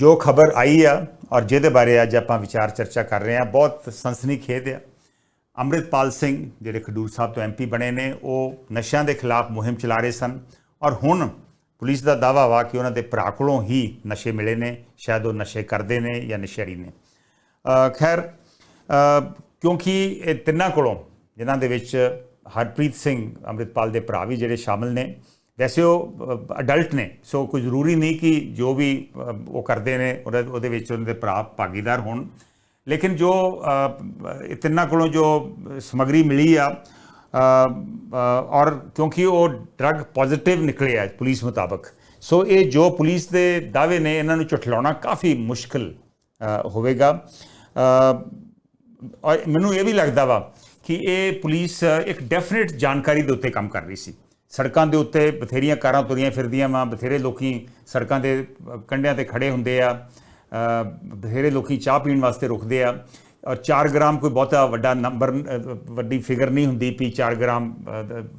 ਜੋ ਖਬਰ ਆਈ ਆ ਔਰ ਜਿਹਦੇ ਬਾਰੇ ਅੱਜ ਆਪਾਂ ਵਿਚਾਰ ਚਰਚਾ ਕਰ ਰਹੇ ਹਾਂ, ਬਹੁਤ ਸੰਸਨੀ ਸਨਸਨੀਖੇਜ਼ ਆ। ਅੰਮ੍ਰਿਤਪਾਲ ਸਿੰਘ ਜਿਹੜੇ ਖਡੂਰ ਸਾਹਿਬ ਤੋਂ ਐਮਪੀ ਬਣੇ ਨੇ, ਉਹ ਨਸ਼ਿਆਂ ਦੇ ਖਿਲਾਫ ਮੁਹਿੰਮ ਚਲਾ ਰਹੇ ਸਨ ਔਰ ਹੁਣ ਪੁਲਿਸ ਦਾ ਦਾਵਾ ਵਾ ਕਿ ਉਹਨਾਂ ਦੇ ਭਰਾ ਕੋਲੋਂ ਹੀ ਨਸ਼ੇ ਮਿਲੇ ਨੇ, ਸ਼ਾਇਦ ਉਹ ਨਸ਼ੇ ਕਰਦੇ ਨੇ ਜਾਂ ਨਸ਼ੇੜੀ ਨੇ। ਖੈਰ ਕਿਉਂਕਿ ਇਹ ਤਿੰਨਾਂ ਕੋਲੋਂ, ਜਿਨ੍ਹਾਂ ਦੇ ਵਿੱਚ ਹਰਪ੍ਰੀਤ ਸਿੰਘ ਅੰਮ੍ਰਿਤਪਾਲ ਦੇ ਭਰਾ ਵੀ ਜਿਹੜੇ ਸ਼ਾਮਲ ਨੇ ਵੈਸੇ ਉਹ ਅਡਲਟ ਨੇ ਸੋ ਕੋਈ ਜ਼ਰੂਰੀ ਨਹੀਂ ਕਿ ਜੋ ਵੀ ਉਹ ਕਰਦੇ ਨੇ ਉਹਦੇ ਉਹਦੇ ਵਿੱਚ ਉਹਨਾਂ ਦੇ ਭਰਾ ਭਾਗੀਦਾਰ ਹੋਣ। ਲੇਕਿਨ ਜੋ ਅ, ਤਿੰਨਾਂ ਕੋਲੋਂ ਜੋ ਸਮਗਰੀ ਮਿਲੀ ਆ ਔਰ ਕਿਉਂਕਿ ਉਹ ਡਰੱਗ ਪੋਜ਼ਿਟਿਵ ਨਿਕਲੇ ਆ ਪੁਲਿਸ ਮੁਤਾਬਕ ਸੋ ਇਹ ਜੋ ਪੁਲਿਸ ਦੇ ਦਾਅਵੇ ਨੇ ਇਹਨਾਂ ਨੂੰ ਝੁਠਲਾਉਣਾ ਕਾਫੀ ਮੁਸ਼ਕਲ ਹੋਵੇਗਾ। ਔਰ ਮੈਨੂੰ ਇਹ ਵੀ ਲੱਗਦਾ ਵਾ ਕਿ ਇਹ ਪੁਲਿਸ ਇੱਕ ਡੈਫੀਨਿਟ ਜਾਣਕਾਰੀ ਦੇ ਉੱਤੇ ਕੰਮ ਕਰ ਰਹੀ ਸੀ। ਸੜਕਾਂ ਦੇ ਉੱਤੇ ਬਥੇਰੀਆਂ ਕਾਰਾਂ ਤੁਰੀਆਂ ਫਿਰਦੀਆਂ ਵਾ, ਬਥੇਰੇ ਲੋਕੀ ਸੜਕਾਂ ਦੇ ਕੰਢਿਆਂ ਤੇ ਖੜੇ ਹੁੰਦੇ ਆ ਬਥੇਰੇ ਲੋਕੀ ਚਾਹ ਪੀਣ ਵਾਸਤੇ ਰੁਕਦੇ ਆ। ਔਰ 4 ਗ੍ਰਾਮ ਕੋਈ ਬਹੁਤਾ ਵੱਡਾ ਨੰਬਰ ਵੱਡੀ ਫਿਗਰ ਨਹੀਂ ਹੁੰਦੀ ਵੀ 4 ਗ੍ਰਾਮ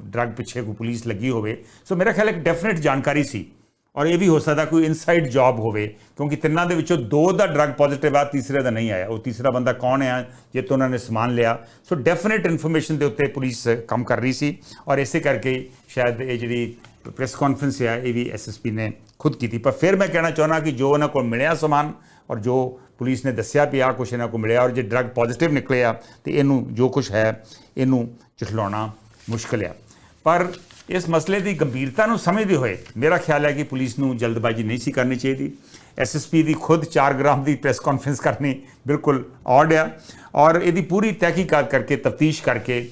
ਡਰੱਗ ਪਿੱਛੇ ਕੋਈ ਪੁਲਿਸ ਲੱਗੀ ਹੋਵੇ। ਸੋ ਮੇਰਾ ਖਿਆਲ ਇੱਕ ਡੈਫੀਨਿਟ ਜਾਣਕਾਰੀ ਸੀ। ਔਰ ਇਹ ਵੀ ਹੋ ਸਕਦਾ ਕੋਈ ਇਨਸਾਈਡ ਜੌਬ ਹੋਵੇ, ਕਿਉਂਕਿ ਤਿੰਨਾਂ ਦੇ ਵਿੱਚੋਂ ਦੋ ਦਾ ਡਰੱਗ ਪੋਜ਼ਿਟਿਵ ਆ, ਤੀਸਰੇ ਦਾ ਨਹੀਂ ਆਇਆ। ਉਹ ਤੀਸਰਾ ਬੰਦਾ ਕੌਣ ਹੈ ਜੇ ਤੋਂ ਉਹਨਾਂ ਨੇ ਸਮਾਨ ਲਿਆ। ਸੋ ਡੈਫੀਨਿਟ ਇਨਫੋਰਮੇਸ਼ਨ ਦੇ ਉੱਤੇ ਪੁਲਿਸ ਕੰਮ ਕਰ ਰਹੀ ਸੀ ਔਰ ਇਸੇ ਕਰਕੇ ਸ਼ਾਇਦ ਇਹ ਜਿਹੜੀ ਪ੍ਰੈਸ ਕਾਨਫਰੰਸ ਹੈ ਇਹ ਵੀ ਐਸਐਸਪੀ ਨੇ ਖੁਦ ਕੀਤੀ। ਪਰ ਫਿਰ ਮੈਂ ਕਹਿਣਾ ਚਾਹੁੰਦਾ ਕਿ ਜੋ ਉਹਨਾਂ ਕੋਲ ਮਿਲਿਆ ਸਮਾਨ ਔਰ ਜੋ ਪੁਲਿਸ ਨੇ ਦੱਸਿਆ ਵੀ ਆ ਕੁਛ ਇਹਨਾਂ ਕੋਲ ਮਿਲਿਆ ਔਰ ਜੇ ਡਰੱਗ ਪੋਜ਼ਿਟਿਵ ਨਿਕਲਿਆ ਤੇ ਇਹਨੂੰ ਜੋ ਕੁਛ ਹੈ, ਇਹਨੂੰ ਝੁਠਲਾਉਣਾ ਮੁਸ਼ਕਲ ਆ। ਪਰ ਇਸ ਮਸਲੇ ਦੀ ਗੰਭੀਰਤਾ ਨੂੰ ਸਮਝਦੇ ਹੋਏ ਮੇਰਾ ਖਿਆਲ ਹੈ ਕਿ ਪੁਲਿਸ ਨੂੰ ਜਲਦਬਾਜ਼ੀ ਨਹੀਂ ਸੀ ਕਰਨੀ ਚਾਹੀਦੀ। ਐਸਐਸਪੀ ਦੀ ਖੁਦ 4 ਗ੍ਰਾਮ ਦੀ ਪ੍ਰੈਸ ਕਾਨਫਰੰਸ ਕਰਨੀ ਬਿਲਕੁਲ ਔਡ ਆ ਔਰ ਇਹਦੀ ਪੂਰੀ ਤਹਿਕੀਕਾਤ ਕਰਕੇ, ਤਫਤੀਸ਼ ਕਰਕੇ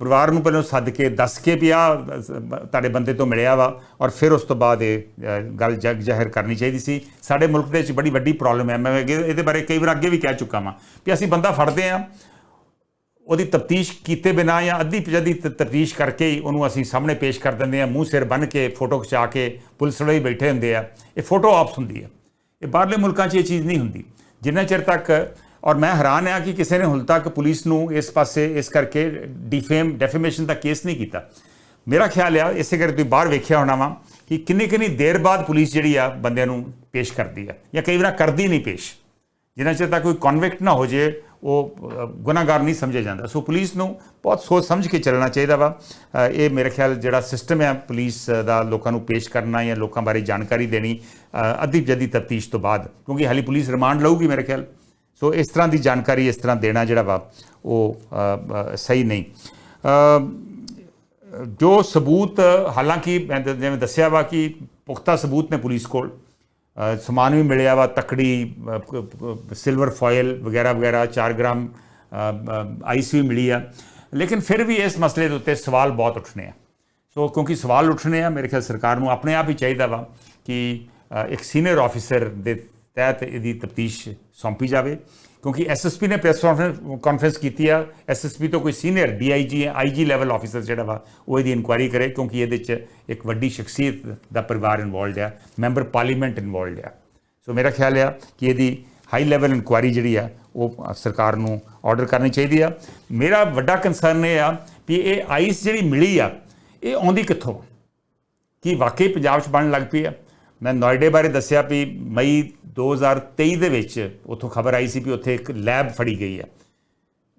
ਪਰਿਵਾਰ ਨੂੰ ਪਹਿਲਾਂ ਸੱਦ ਕੇ, ਦੱਸ ਕੇ ਵੀ ਆ ਤੁਹਾਡੇ ਬੰਦੇ ਤੋਂ ਮਿਲਿਆ ਵਾ ਔਰ ਫਿਰ ਉਸ ਤੋਂ ਬਾਅਦ ਇਹ ਗੱਲ ਜਗ ਜ਼ਾਹਿਰ ਕਰਨੀ ਚਾਹੀਦੀ ਸੀ। ਸਾਡੇ ਮੁਲਕ ਦੇ ਵਿੱਚ ਬੜੀ ਵੱਡੀ ਪ੍ਰੋਬਲਮ ਹੈ। ਮੈਂ ਇਹਦੇ ਬਾਰੇ ਕਈ ਵਾਰ ਅੱਗੇ ਵੀ ਕਹਿ ਚੁੱਕਾ ਵਾਂ ਵੀ ਅਸੀਂ ਬੰਦਾ ਫੜਦੇ ਆ ਉਹਦੀ ਤਫਤੀਸ਼ ਕੀਤੇ ਬਿਨਾ ਜਾਂ ਅੱਧੀ ਪਜਦੀ ਤਫਤੀਸ਼ ਕਰਕੇ ਹੀ ਉਹਨੂੰ ਅਸੀਂ ਸਾਹਮਣੇ ਪੇਸ਼ ਕਰ ਦਿੰਦੇ ਆ ਮੂੰਹ ਸਿਰ ਬੰਨ ਕੇ ਫੋਟੋ ਖਿਚਾ ਕੇ ਪੁਲਿਸ ਵਾਲੇ ਹੀ ਬੈਠੇ ਹੁੰਦੇ ਆ। ਇਹ ਫੋਟੋ ਆਪਸ ਹੁੰਦੀ ਹੈ। ਇਹ ਬਾਹਰਲੇ ਮੁਲਕਾਂ 'ਚ ਇਹ ਚੀਜ਼ ਨਹੀਂ ਹੁੰਦੀ। ਜਿੰਨਾ ਚਿਰ ਤੱਕ, ਔਰ ਮੈਂ ਹੈਰਾਨ ਆ ਕਿ ਕਿਸੇ ਨੇ ਹੁਣ ਤੱਕ ਪੁਲਿਸ ਨੂੰ ਇਸ ਪਾਸੇ, ਇਸ ਕਰਕੇ ਡਿਫੇਮ ਡੈਫੇਮੇਸ਼ਨ ਦਾ ਕੇਸ ਨਹੀਂ ਕੀਤਾ। ਮੇਰਾ ਖਿਆਲ ਆ, ਇਸੇ ਕਰਕੇ ਤੁਸੀਂ ਬਾਹਰ ਵੇਖਿਆ ਹੋਣਾ ਵਾ ਕਿ ਕਿੰਨੀ ਕਿੰਨੀ ਦੇਰ ਬਾਅਦ ਪੁਲਿਸ ਜਿਹੜੀ ਆ ਬੰਦਿਆਂ ਨੂੰ ਪੇਸ਼ ਕਰਦੀ ਆ ਜਾਂ ਕਈ ਵਾਰ ਕਰਦੀ ਨਹੀਂ ਪੇਸ਼। ਜਿੰਨਾ ਚਿਰ ਤੱਕ ਕੋਈ ਕਨਵਿਕਟ ਨਾ ਹੋ ਜੇ ਉਹ ਅ, ਗੁਨਾਹਗਾਰ ਨਹੀਂ ਸਮਝਿਆ ਜਾਂਦਾ। ਸੋ ਪੁਲਿਸ ਨੂੰ ਬਹੁਤ ਸੋਚ ਸਮਝ ਕੇ ਚੱਲਣਾ ਚਾਹੀਦਾ ਵਾ। ਇਹ ਮੇਰੇ ਖਿਆਲ ਜਿਹੜਾ ਸਿਸਟਮ ਹੈ ਪੁਲਿਸ ਦਾ ਲੋਕਾਂ ਨੂੰ ਪੇਸ਼ ਕਰਨਾ ਜਾਂ ਲੋਕਾਂ ਬਾਰੇ ਜਾਣਕਾਰੀ ਦੇਣੀ ਅ, ਅੱਧੀ ਜਦੀ ਤਫਤੀਸ਼ ਤੋਂ ਬਾਅਦ ਕਿਉਂਕਿ ਹਾਲੀ ਪੁਲਿਸ ਰਿਮਾਂਡ ਲਊਗੀ ਮੇਰੇ ਖਿਆਲ। ਸੋ ਇਸ ਤਰ੍ਹਾਂ ਦੀ ਜਾਣਕਾਰੀ ਇਸ ਤਰ੍ਹਾਂ ਦੇਣਾ ਜਿਹੜਾ ਵਾ ਉਹ ਸਹੀ ਨਹੀਂ। ਜੋ ਸਬੂਤ ਹਾਲਾਂਕਿ ਜਿਵੇਂ ਦੱਸਿਆ ਵਾ ਕਿ ਪੁਖਤਾ ਸਬੂਤ ਨੇ ਪੁਲਿਸ ਕੋਲ ਸਮਾਨ ਵੀ ਮਿਲਿਆ ਵਾ, ਤਕੜੀ ਸਿਲਵਰ ਫੋਇਲ ਵਗੈਰਾ ਵਗੈਰਾ 4 ਗ੍ਰਾਮ ਆਈਸ ਵੀ ਮਿਲੀ ਆ। ਲੇਕਿਨ ਫਿਰ ਵੀ ਇਸ ਮਸਲੇ ਦੇ ਉੱਤੇ ਸਵਾਲ ਬਹੁਤ ਉੱਠਣੇ ਆ। ਸੋ ਕਿਉਂਕਿ ਸਵਾਲ ਉੱਠਣੇ ਆ, ਮੇਰੇ ਖਿਆਲ ਸਰਕਾਰ ਨੂੰ ਆਪਣੇ ਆਪ ਹੀ ਚਾਹੀਦਾ ਵਾ ਕਿ ਇੱਕ ਸੀਨੀਅਰ ਆਫੀਸਰ ਦੇ ਤਹਿਤ ਇਹਦੀ ਤਫਤੀਸ਼ ਸੌਂਪੀ ਜਾਵੇ। ਕਿਉਂਕਿ ਐਸਐਸਪੀ ਨੇ ਪ੍ਰੈਸ ਕਾਨਫਰੰਸ ਕੀਤੀ ਆ। ਐਸਐਸਪੀ ਤੋਂ ਕੋਈ senior DIG IG level officer ਜਿਹੜਾ ਵਾ, ਉਹ ਇਹਦੀ ਇਨਕੁਆਇਰੀ ਕਰੇ ਕਿਉਂਕਿ ਇਹਦੇ ਵਿੱਚ ਇੱਕ ਵੱਡੀ ਸ਼ਖਸੀਅਤ ਦਾ ਪਰਿਵਾਰ ਇਨਵੋਲਡ ਆ ਮੈਂਬਰ ਪਾਰਲੀਮੈਂਟ ਇਨਵੋਲਡ ਆ। ਸੋ ਮੇਰਾ ਖਿਆਲ ਆ ਕਿ ਇਹਦੀ ਹਾਈ ਲੈਵਲ ਇਨਕੁਆਇਰੀ ਜਿਹੜੀ ਆ, ਉਹ ਸਰਕਾਰ ਨੂੰ ਆਰਡਰ ਕਰਨੀ ਚਾਹੀਦੀ ਆ। ਮੇਰਾ ਵੱਡਾ ਕੰਸਰਨ ਇਹ ਆ ਵੀ ਇਹ ਆਈਸ ਜਿਹੜੀ ਮਿਲੀ ਆ, ਇਹ ਆਉਂਦੀ ਕਿੱਥੋਂ? ਕੀ ਵਾਕਈ ਪੰਜਾਬ 'ਚ ਬਣਨ ਲੱਗ ਪਈ ਆ? ਮੈਂ ਨੋਇਡੇ ਬਾਰੇ ਦੱਸਿਆ ਵੀ ਮਈ 2023 ਦੇ ਵਿੱਚ ਉੱਥੋਂ ਖਬਰ ਆਈ ਸੀ ਵੀ ਉੱਥੇ ਇੱਕ ਲੈਬ ਫੜੀ ਗਈ ਆ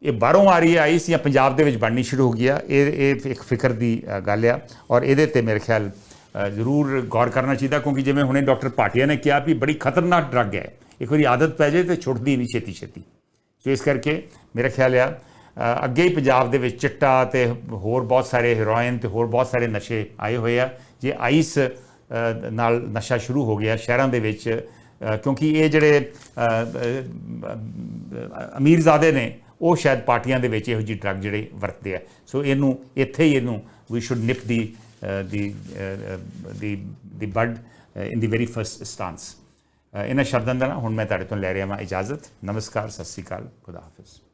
ਇਹ ਬਾਹਰੋਂ ਆ ਰਹੀ ਹੈ, ਆਈ ਸੀ ਜਾਂ ਪੰਜਾਬ ਦੇ ਵਿੱਚ ਬਣਨੀ ਸ਼ੁਰੂ ਹੋ ਗਈ ਆ। ਇਹ ਇਹ ਇੱਕ ਫਿਕਰ ਦੀ ਗੱਲ ਆ ਔਰ ਇਹਦੇ ਤੇ ਮੇਰੇ ਖਿਆਲ ਜ਼ਰੂਰ ਗੌਰ ਕਰਨਾ ਚਾਹੀਦਾ ਕਿਉਂਕਿ ਜਿਵੇਂ ਹੁਣੇ ਡਾਕਟਰ ਭਾਟੀਆ ਨੇ ਕਿਹਾ ਵੀ ਬੜੀ ਖਤਰਨਾਕ ਡਰੱਗ ਹੈ। ਇੱਕ ਵਾਰੀ ਆਦਤ ਪੈ ਜਾਏ ਤੇ ਛੁੱਟਦੀ ਨਹੀਂ ਛੇਤੀ ਛੇਤੀ ਸੋ ਇਸ ਕਰਕੇ ਮੇਰਾ ਖਿਆਲ ਆ ਅੱਗੇ ਹੀ ਪੰਜਾਬ ਦੇ ਵਿੱਚ ਚਿੱਟਾ ਤੇ ਹੋਰ ਬਹੁਤ ਸਾਰੇ ਹੈਰੋਇਨ ਤੇ ਹੋਰ ਬਹੁਤ ਸਾਰੇ ਨਸ਼ੇ ਆਏ ਹੋਏ ਆ। ਜੇ ਆਈਸ ਨਾਲ ਨਸ਼ਾ ਸ਼ੁਰੂ ਹੋ ਗਿਆ ਸ਼ਹਿਰਾਂ ਦੇ ਵਿੱਚ। ਕਿਉਂਕਿ ਇਹ ਜਿਹੜੇ ਅਮੀਰਜ਼ਾਦੇ ਨੇ, ਉਹ ਸ਼ਾਇਦ ਪਾਰਟੀਆਂ ਦੇ ਵਿੱਚ ਇਹੋ ਜਿਹੀ ਡਰੱਗ ਜਿਹੜੇ ਵਰਤਦੇ ਆ। ਸੋ ਇਹਨੂੰ, ਇੱਥੇ ਹੀ ਇਹਨੂੰ ਵੀ should nip the the the the bud in the very first stance ਇਹਨਾਂ ਸ਼ਬਦਾਂ ਦਾ ਨਾ ਹੁਣ ਮੈਂ ਤੁਹਾਡੇ ਤੋਂ ਲੈ ਰਿਹਾ ਹਾਂ ਇਜਾਜ਼ਤ। ਨਮਸਕਾਰ, ਸਤਿ ਸ੍ਰੀ ਅਕਾਲ। ਖੁਦਾ ਹਾਫਿਜ਼।